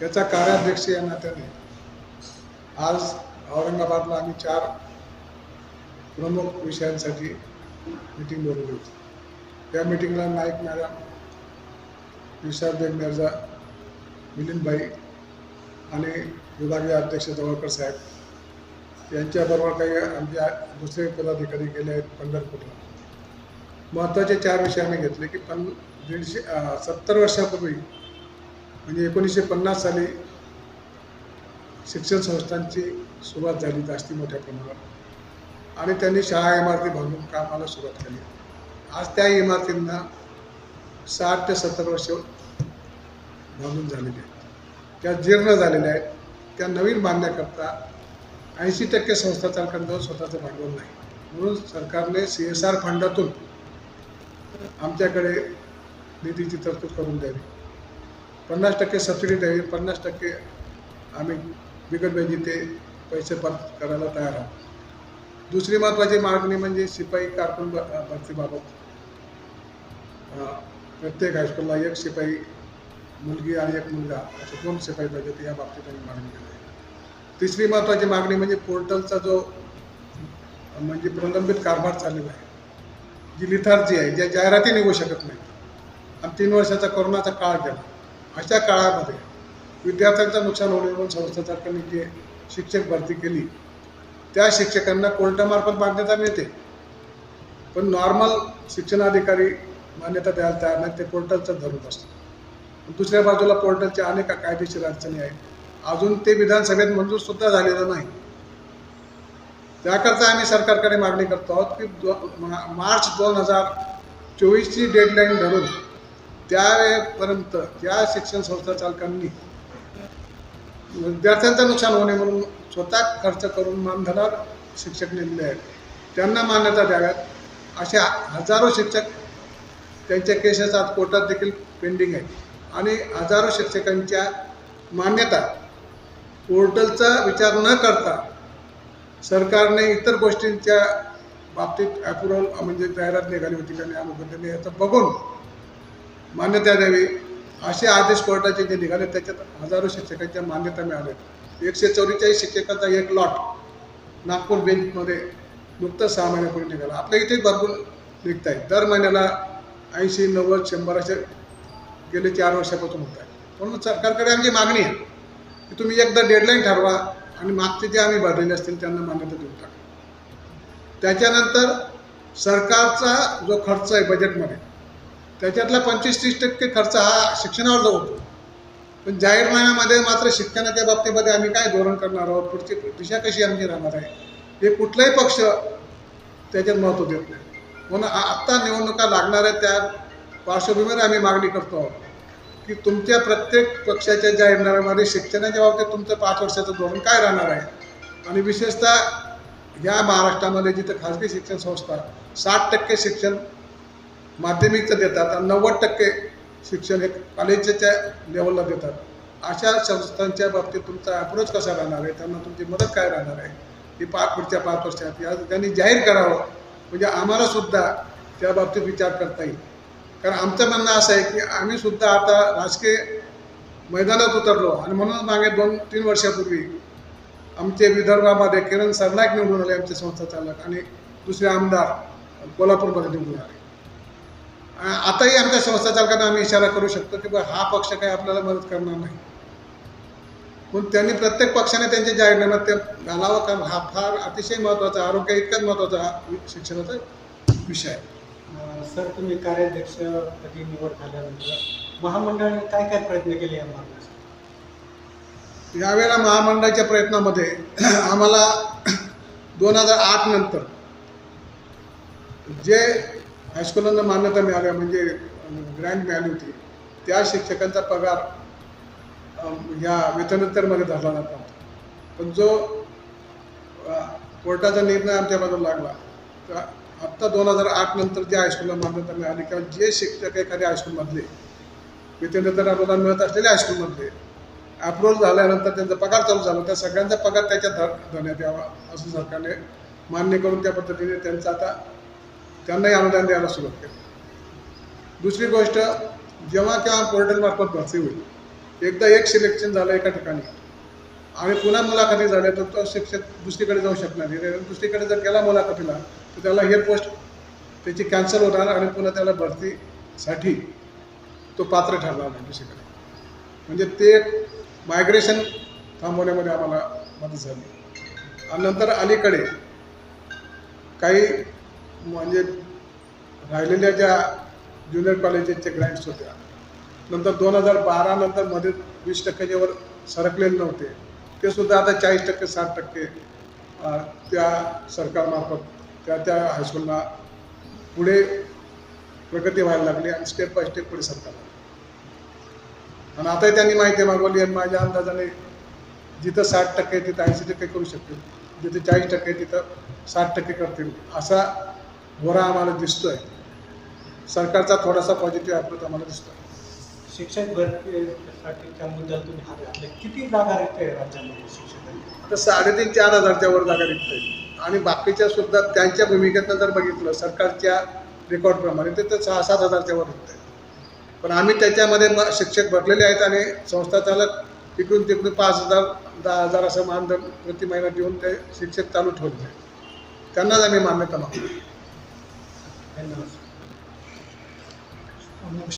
याचा कार्याध्यक्ष या नात्याने. आज औरंगाबादला आम्ही चार प्रमुख विषयांसाठी मीटिंग बोलवली होती. त्या मीटिंगला नाईक मॅडम विशारदेव मिर्झा मिलिंदभाई आणि विभागीय अध्यक्ष जवळकर साहेब यांच्याबरोबर काही आमच्या दुसरे पदाधिकारी गेले आहेत पंढरपूरला. महत्त्वाचे चार विषय आम्ही घेतले की पण दीडशे सत्तर वर्षापूर्वी म्हणजे एकोणीसशे पन्नास साली शिक्षण संस्थांची सुरुवात झाली जास्ती मोठ्या प्रमाणात आणि त्यांनी शाळा इमारती बांधून कामाला सुरुवात केली. आज त्या इमारतींना साठ ते सत्तर वर्ष बांधून झालेली आहेत. त्या जीर्ण झालेल्या आहेत. त्या नवीन बांधण्याकरता ऐंशी टक्के संस्था चालकांजवळ स्वतःचं भांडवल नाही. म्हणून सरकारने सी एस आर फंडातून आमच्याकडे निधीची तरतूद करून द्यावी. पन्नास टक्के सबसिडी द्यावी पन्नास टक्के आम्ही बिगट ते पैसे परत करायला तयार आहोत. दुसरी महत्त्वाची मागणी म्हणजे शिपाई कारकून भरतीबाबत प्रत्येक हायस्कूलला एक शिपाई मुलगी आणि एक मुलगा असे दोन शिपाई पाहिजेत या बाबतीत आम्ही मागणी केली आहे. तिसरी महत्त्वाची मागणी म्हणजे पोर्टलचा जो म्हणजे प्रलंबित कारभार चाललेला आहे जी लिथार्जी आहे ज्या जाहिराती निघू शकत नाही आणि तीन वर्षाचा कोरोनाचा काळ गेला. अशा काळामध्ये विद्यार्थ्यांचं नुकसान होणे म्हणून संस्था जे शिक्षक भरती केली त्या शिक्षकांना कोर्टामार्फत मान्यता मिळते. पण नॉर्मल शिक्षणाधिकारी मान्यता द्यायला तयार नाही ते पोर्टलचं धरून असतं दुसऱ्या बाजूला पोर्टलच्या अनेक कायदेशीर अडचणी आहेत. अजून ते विधानसभेत मंजूर सुद्धा झालेलं नाही. त्याकरता आम्ही सरकारकडे मागणी करतो आहोत की दो मा- मार्च दोन हजार चोवीसची डेडलाईन धरून त्यावेळेपर्यंत ज्या शिक्षण संस्था चालकांनी विद्यार्थ्यांचं नुकसान होणे म्हणून स्वतः खर्च करून मानधनावर शिक्षक नेमले आहेत. त्यांना मान्यता द्याव्यात. अशा हजारो शिक्षक त्यांच्या केसेस आज कोर्टात देखील पेंडिंग आहेत. आणि हजारो शिक्षकांच्या मान्यता पोर्टलचा विचार न करता सरकारने इतर गोष्टींच्या बाबतीत अप्रुव्हल म्हणजे जाहिरात निघाली होती का नाही अनुबंधाने याचं बघून मान्यता द्यावी. असे आदेश कोर्टाचे जे निघाले त्याच्यात हजारो शिक्षकांच्या मान्यता मिळाल्या एकशे चौवेचाळीस शिक्षकांचा एक लॉट नागपूर बेंचमध्ये नुकतंच सहा महिन्यापूर्वी निघाला. आपल्या इथे भरपूर निघत आहेत दर महिन्याला ऐंशी नव्वद शंभर असे गेले चार वर्षापासून होत आहे म्हणून सरकारकडे आमची मागणी आहे की तुम्ही एकदा डेडलाईन ठरवा आणि मागचे जे आम्ही भरलेले असतील त्यांना मान्यता देऊन टाका. त्याच्यानंतर सरकारचा जो खर्च आहे बजेटमध्ये त्याच्यातला पंचवीस तीस टक्के खर्च हा शिक्षणावर जाऊ पण जाहीरनाम्यामध्ये मात्र शिक्षणाच्या बाबतीमध्ये आम्ही काय धोरण करणार आहोत पुढची दिशा कशी आमची राहणार आहे हे कुठलाही पक्ष त्याच्यात महत्त्व देत नाही. म्हणून आत्ता निवडणुका लागणार आहेत त्या पार्श्वभूमीवर आम्ही मागणी करतो आहोत की तुमच्या प्रत्येक पक्षाच्या जाहीरनाम्यामध्ये शिक्षणाच्या बाबतीत तुमचं पाच वर्षाचं धोरण काय राहणार आहे? आणि विशेषतः या महाराष्ट्रामध्ये जिथं खाजगी शिक्षण संस्था साठ टक्के शिक्षण माध्यमिकचं देतात आणि नव्वद टक्के शिक्षण हे कॉलेजच्या लेवलला देतात. अशा संस्थांच्या बाबतीत तुमचा अप्रोच कसा राहणार आहे? त्यांना तुमची मदत काय राहणार आहे? ही पाच पुढच्या पाच वर्षात या त्यांनी जाहीर करावं. म्हणजे आम्हाला सुद्धा त्या बाबतीत विचार करता येईल. कारण आमचं म्हणणं असं आहे की आम्ही सुद्धा आता राजकीय मैदानात उतरलो आणि म्हणून मागे दोन तीन वर्षापूर्वी आमचे विदर्भामध्ये किरण सरनाईक निवडून आले आमचे संस्था चालक आणि दुसरे आमदार कोल्हापूरमध्ये निवडून आले. आताही आमच्या संस्था चालकांना आम्ही इशारा करू शकतो की बा हा पक्ष काही आपल्याला मदत करणार नाही. पण त्यांनी प्रत्येक पक्षाने त्यांच्या जाहीरनाम्यात ते घालावं कारण हा फार अतिशय महत्त्वाचा आरोग्य इतकाच महत्त्वाचा शिक्षणाचा विषय आहे. सर तुम्ही कार्याध्यक्ष पदी निवड झाल्यानंतर महामंडळाने काय काय प्रयत्न केले या मार्गासाठी यावेळेला महामंडळाच्या प्रयत्नामध्ये आम्हाला दोन हजार आठ नंतर जे हायस्कूलांना मान्यता मिळाल्या म्हणजे ग्रँट मिळाली होती. त्या शिक्षकांचा पगार ह्या वेतनोत्तरमध्ये धरला जात नव्हता. पण जो कोर्टाचा निर्णय आमच्या बाजूला लागला तर आत्ता दोन हजार आठ नंतर जे हायस्कूलला मान्यता मिळाली किंवा जे शिक्षक एखाद्या हायस्कूलमधले वेतनोत्तर अनुदान मिळत असलेल्या हायस्कूलमधले अप्रूव्हल झाल्यानंतर त्यांचा पगार चालू झाला. त्या सगळ्यांचा पगार त्याच्यात धर धरण्यात यावा असं सरकारने मान्य करून त्या पद्धतीने त्यांचं आता त्यांनाही अनुदान द्यायला सुरुवात केली. दुसरी गोष्ट जेव्हा तेव्हा पोर्टलमार्फत भरती होईल एकदा एक सिलेक्शन झालं एका ठिकाणी आणि पुन्हा मुलाखती झाल्या तर तो शिक्षक दुसरीकडे जाऊ शकणार नाही. दुसरीकडे जर गेला मुलाखतीला तर त्याला हे पोस्ट त्याची कॅन्सल होणार आणि पुन्हा त्याला भरतीसाठी तो पात्र ठरणार नाही दुसरीकडे. म्हणजे ते मायग्रेशन थांबवण्यामध्ये आम्हाला मदत झाली. आणि नंतर अलीकडे काही म्हणजे राहिलेल्या ज्या ज्युनियर कॉलेजेसच्या ग्रँट्स होत्या नंतर दोन हजार बारा नंतर मध्ये वीस टक्क्याच्या वर सरकलेले नव्हते. ते सुद्धा आता चाळीस टक्के साठ टक्के त्या सरकारमार्फत त्या त्या हायस्कूलला पुढे प्रगती व्हायला लागली आणि स्टेप बाय स्टेप पुढे सरकार लागली. आणि आताही त्यांनी माहिती मागवली आणि माझ्या अंदाजाने जिथं साठ टक्के तिथं ऐंशी टक्के करू शकतील. जिथे चाळीस टक्के तिथं साठ टक्के करतील. असा घोरा आम्हाला दिसतोय. सरकारचा थोडासा पॉझिटिव्ह अप्रोच आम्हाला दिसतोय. शिक्षक भरतीसाठीच्या मुद्द्यात तुम्ही हात घातले. किती जागा रिक्त राज्यामध्ये शिक्षकांची आता साडेतीन चार हजारच्या वर जागा रिक्त आहेत आणि बाकीच्या सुद्धा त्यांच्या भूमिकेतनं जर बघितलं सरकारच्या रेकॉर्डप्रमाणे ते तर सहा सात हजारच्या वर रिक्त आहेत पण आम्ही त्याच्यामध्ये म शिक्षक भरलेले आहेत आणि संस्था चालक इकडून तिकडून पाच हजार दहा हजार असं मानधन प्रति महिना देऊन ते शिक्षक चालू ठेवले आहेत. त्यांनाच आम्ही मान्यता मागतो. É nosso.